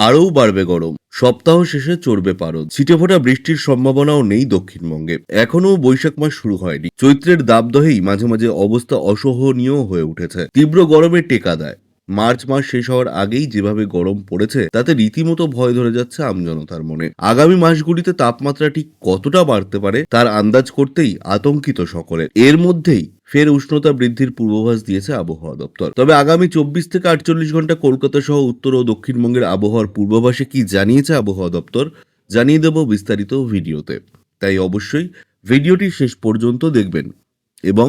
আরও বাড়বে গরম। সপ্তাহ শেষে চড়বে পারদ। ছিটে ফোটা বৃষ্টির সম্ভাবনাও নেই দক্ষিণবঙ্গে। এখনও বৈশাখ মাস শুরু হয়নি। চৈত্রের দাবদহেই মাঝে মাঝে অবস্থা অসহনীয় হয়ে উঠেছে। তীব্র গরমে টেকা দেয়। মার্চ মাস শেষ হওয়ার আগেই যেভাবে গরম পড়েছে, তাতে রীতিমতো ভয় ধরে যাচ্ছে আমজনতার মনে। আগামী মাসগুলিতে তাপমাত্রা ঠিক কতটা বাড়তে পারে, তার আন্দাজ করতেই আতঙ্কিত সকলে। এর মধ্যেই ফের উষ্ণতা বৃদ্ধির পূর্বাভাস দিয়েছে আবহাওয়া দপ্তর। তবে আগামী চব্বিশ থেকে আটচল্লিশ ঘণ্টা কলকাতা সহ উত্তর ও দক্ষিণবঙ্গের আবহাওয়ার পূর্বাভাসে কি জানিয়েছে আবহাওয়া দপ্তর, জানিয়ে দেব বিস্তারিত ভিডিওতে। তাই অবশ্যই ভিডিওটি শেষ পর্যন্ত দেখবেন এবং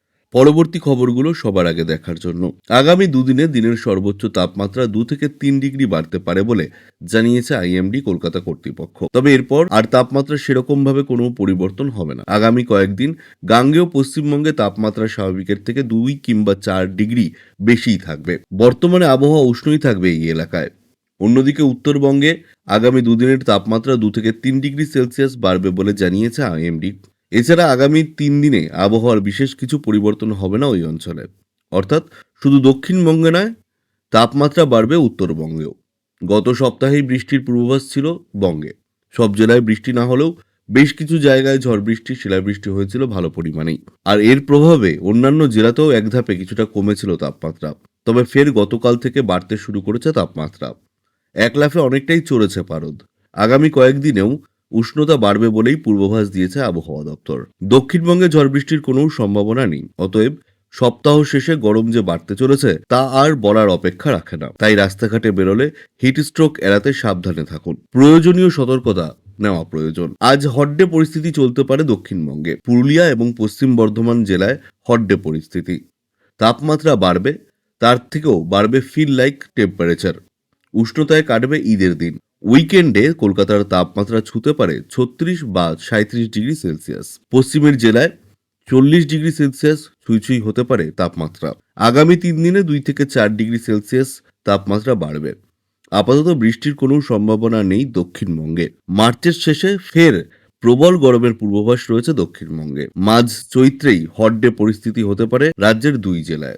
পরবর্তী খবরগুলো সবার আগে দেখার জন্য। আগামী দুদিনে দিনের সর্বোচ্চ তাপমাত্রা দু থেকে তিন ডিগ্রি বাড়তে পারে বলে জানিয়েছে আইএমডি কলকাতা কর্তৃপক্ষ। তবে এরপর আর তাপমাত্রা সেরকম ভাবে কোনো পরিবর্তন হবে না। আগামী কয়েকদিন গাঙ্গেয় পশ্চিমবঙ্গে তাপমাত্রা স্বাভাবিকের থেকে দুই কিংবা চার ডিগ্রি বেশিই থাকবে। বর্তমানে আবহাওয়া উষ্ণই থাকবে এই এলাকায়। অন্যদিকে উত্তরবঙ্গে আগামী দুদিনের তাপমাত্রা দু থেকে তিন ডিগ্রি সেলসিয়াস বাড়বে বলে জানিয়েছে আইএমডি। এছাড়া আগামী তিন দিনে আবহাওয়ার বিশেষ কিছু পরিবর্তন হবে না ওই অঞ্চলে। অর্থাৎ শুধু দক্ষিণবঙ্গে নয়, তাপমাত্রা বাড়বে উত্তরবঙ্গেও। গত সপ্তাহেই বৃষ্টির পূর্বাভাস ছিল বঙ্গে। সব জেলায় বৃষ্টি না হলেও বেশ কিছু জায়গায় ঝড় বৃষ্টি, শিলাবৃষ্টি হয়েছিল ভালো পরিমাণেই। আর এর প্রভাবে অন্যান্য জেলাতেও এক ধাপে কিছুটা কমেছিল তাপমাত্রা। তবে ফের গতকাল থেকে বাড়তে শুরু করেছে তাপমাত্রা। এক লাফে অনেকটাই চড়েছে পারদ। আগামী কয়েকদিনেও উষ্ণতা বাড়বে বলেই পূর্বাভাস দিয়েছে আবহাওয়া দপ্তর। দক্ষিণবঙ্গে ঝড় বৃষ্টির কোনো সম্ভাবনা নেই। অতএব, সপ্তাহ শেষে গরম যে বাড়তে চলেছে, তা আর বলার অপেক্ষা রাখে না। তাই রাস্তাঘাটে বেরোলে হিট স্ট্রোক এড়াতে সাবধানে থাকুন। প্রয়োজনীয় সতর্কতা নেওয়া প্রয়োজন। আজ হড্ডে পরিস্থিতি চলতে পারে দক্ষিণবঙ্গে। পুরুলিয়া এবং পশ্চিম বর্ধমান জেলায় হড্ডে পরিস্থিতি। তাপমাত্রা বাড়বে, তার থেকেও বাড়বে ফিল লাইক টেম্পারেচার উষ্ণতায় কাটবে ঈদের দিন। উইকেন্ডে কলকাতার তাপমাত্রা ছুতে পারে ছত্রিশ বা সাঁত্রিশ ডিগ্রি সেলসিয়াস। পশ্চিমের জেলায় চল্লিশ ডিগ্রি সেলসিয়াস ছুঁই হতে পারে তাপমাত্রা। আগামী তিন দিনে দুই থেকে চার ডিগ্রি সেলসিয়াস তাপমাত্রা বাড়বে। আপাতত বৃষ্টির কোনো সম্ভাবনা নেই দক্ষিণবঙ্গে। মার্চের শেষে ফের প্রবল গরমের পূর্বাভাস রয়েছে দক্ষিণবঙ্গে। মাঝ চৈত্রেই হট ডে পরিস্থিতি হতে পারে রাজ্যের দুই জেলায়।